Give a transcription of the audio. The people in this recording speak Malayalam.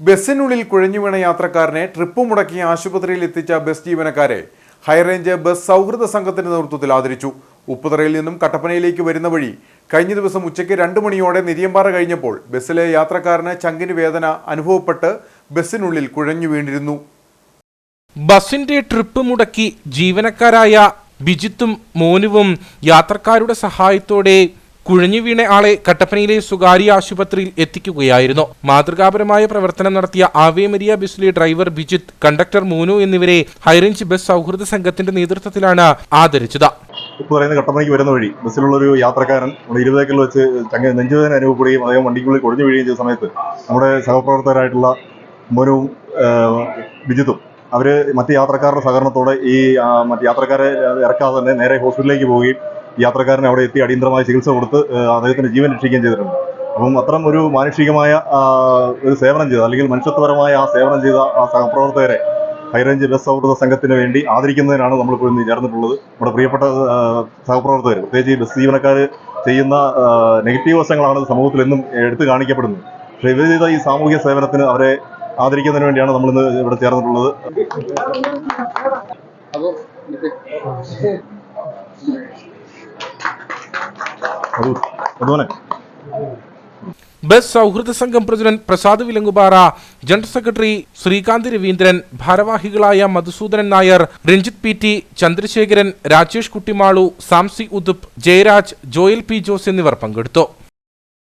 ബസ്സിനുള്ളിൽ കുഴഞ്ഞു വീണ യാത്രക്കാരനെ ട്രിപ്പ് മുടക്കി ആശുപത്രിയിൽ എത്തിച്ച ബസ് ജീവനക്കാരെ ഹൈറേഞ്ച് ബസ് സൗഹൃദ സംഘത്തിന്റെ നേതൃത്വത്തിൽ ആദരിച്ചു. ഉപ്പുതറയിൽ നിന്നും കട്ടപ്പനയിലേക്ക് വരുന്ന വഴി കഴിഞ്ഞ ദിവസം ഉച്ചയ്ക്ക് രണ്ട് മണിയോടെ നിരിയമ്പാറ കഴിഞ്ഞപ്പോൾ ബസ്സിലെ യാത്രക്കാരന് ചങ്കിന് വേദന അനുഭവപ്പെട്ട് ബസ്സിനുള്ളിൽ കുഴഞ്ഞു വീണിരുന്നു. ബസിന്റെ ട്രിപ്പ് മുടക്കി ജീവനക്കാരായ ബിജിത്തും മോനുവും യാത്രക്കാരുടെ സഹായത്തോടെ കുഴഞ്ഞു വീണ ആളെ കട്ടപ്പനയിലെ സ്വകാര്യ ആശുപത്രിയിൽ എത്തിക്കുകയായിരുന്നു. മാതൃകാപരമായ പ്രവർത്തനം നടത്തിയ ആവേമരിയ ബസ്സിലെ ഡ്രൈവർ ബിജിത്ത് കണ്ടക്ടർ മൂനു എന്നിവരെ ഹൈറേഞ്ച് ബസ് സൗഹൃദ സംഘത്തിന്റെ നേതൃത്വത്തിലാണ് ആദരിച്ചത്. പറയുന്ന കട്ടപ്പനയ്ക്ക് വരുന്ന വഴി ബസ്സിലുള്ള ഒരു യാത്രക്കാരൻ നമ്മുടെ ഇരുപതേക്കൽ വെച്ച് ചങ്ങ നെഞ്ചുവേദന അനുഭവപ്പെടുകയും അദ്ദേഹം വണ്ടിക്കുള്ളിൽ കുഴഞ്ഞു വീഴുകയും ചെയ്ത സമയത്ത് നമ്മുടെ സഹപ്രവർത്തകരായിട്ടുള്ള മോനുവും വിജിത്തും അവർ മറ്റ് യാത്രക്കാരുടെ സഹകരണത്തോടെ ഈ മറ്റ് യാത്രക്കാരെ ഇറക്കാതെ തന്നെ നേരെ ഹോസ്പിറ്റലിലേക്ക് പോവുകയും ഈ യാത്രക്കാരനെ അവിടെ എത്തി അടിയന്തരമായ ചികിത്സ കൊടുത്ത് അദ്ദേഹത്തിന്റെ ജീവൻ രക്ഷിക്കുകയും ചെയ്തിട്ടുണ്ട്. അപ്പം അത്തരം ഒരു മാനുഷികമായ ഒരു സേവനം ചെയ്ത അല്ലെങ്കിൽ മനുഷ്യത്വപരമായ ആ സേവനം ചെയ്ത ആ സഹപ്രവർത്തകരെ ഹൈറേഞ്ച് ബസ് സൗഹൃദ സംഘത്തിന് വേണ്ടി ആദരിക്കുന്നതിനാണ് നമ്മളിപ്പോൾ ഇന്ന് ചേർന്നിട്ടുള്ളത്. നമ്മുടെ പ്രിയപ്പെട്ട സഹപ്രവർത്തകർ പ്രത്യേകിച്ച് ഈ ബസ് ജീവനക്കാർ ചെയ്യുന്ന നെഗറ്റീവ് വശങ്ങളാണ് സമൂഹത്തിൽ എന്നും എടുത്തു കാണിക്കപ്പെടുന്നത്. പക്ഷേ ഇവർ ചെയ്ത ഈ സാമൂഹ്യ സേവനത്തിന് അവരെ ആദരിക്കുന്നതിന് വേണ്ടിയാണ് നമ്മളിന്ന് ഇവിടെ ചേർന്നിട്ടുള്ളത്. അത് ബസ് സൗഹൃദ സംഘം president Prasad Vilangupara general secretary Srikanth Raveendran ഭാരവാഹികളായ Madhusoodanan Nair Ranjith P T Chandrasekharan Rajesh Kuttimalu Samsi Uduppu Jayaraj Joel P Jose എന്നിവർ പങ്കെടുത്തു.